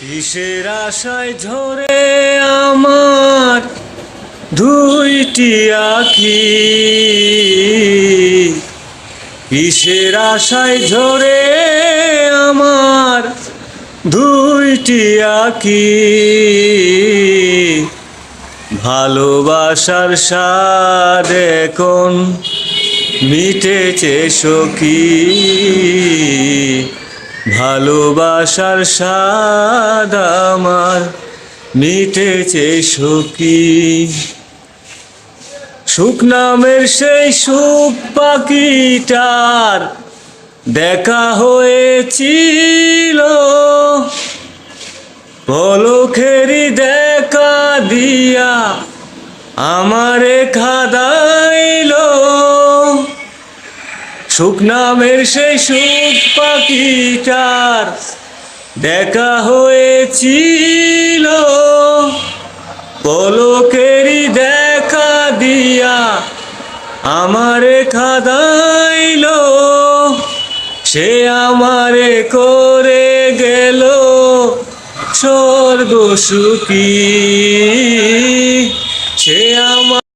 কিসের আশায় ঝরে আমার দুইটি আখি? কিসের আশায় ঝরে আমার দুইটি আখি? ভালোবাসার স্বাদ এখন মিটেছে সখী। ভালোবাসার স্বাদ আমার মিটেছে সখী। সুখ নামের সেই সুখ পাখিটার দেখা হয়েছিল। পলখেরি দেখা দিয়া আমারে খাদাইল সুখ নামের সেই সুখ পাখিটার দেখা হয়েছিল। পলকেরি দেখা দিয়া আমারে খাদাইল। সে আমারে করে গেল স্বর্গ সুখী সে আমার